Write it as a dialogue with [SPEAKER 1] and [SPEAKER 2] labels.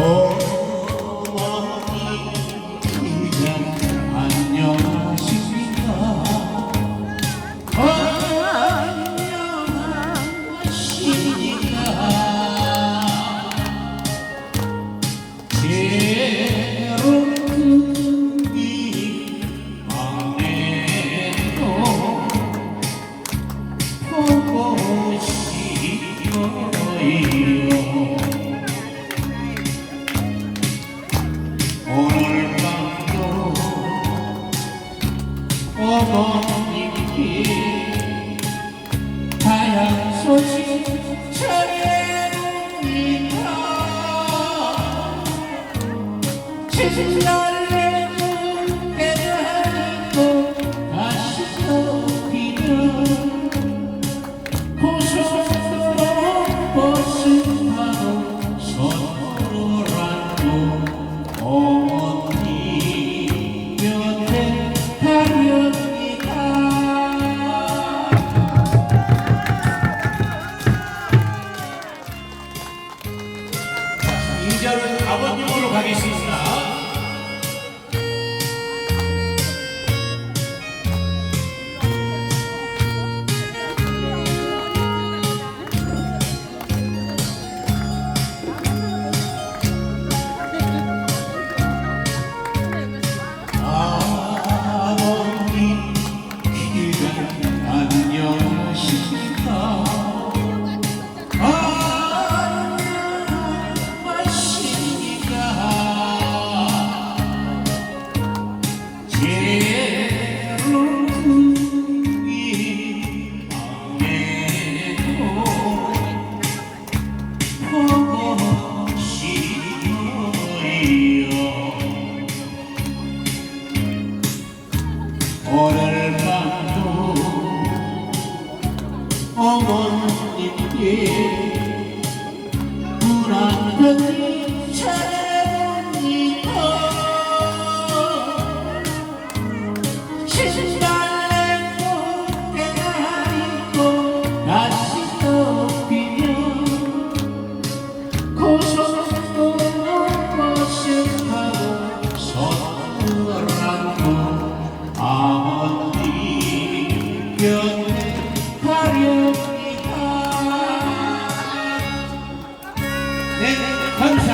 [SPEAKER 1] 어머니 그냥 안녕하십니까. 안녕하십니까 괴로운 이 밤에도 보고 싶어요 어머님께 다양 소식 전해옵니다 이제는 아버님으로 가겠습니다. 오늘 밤도 어머님께 불안한 차례입니다 변화력이다 네, 감사합니다.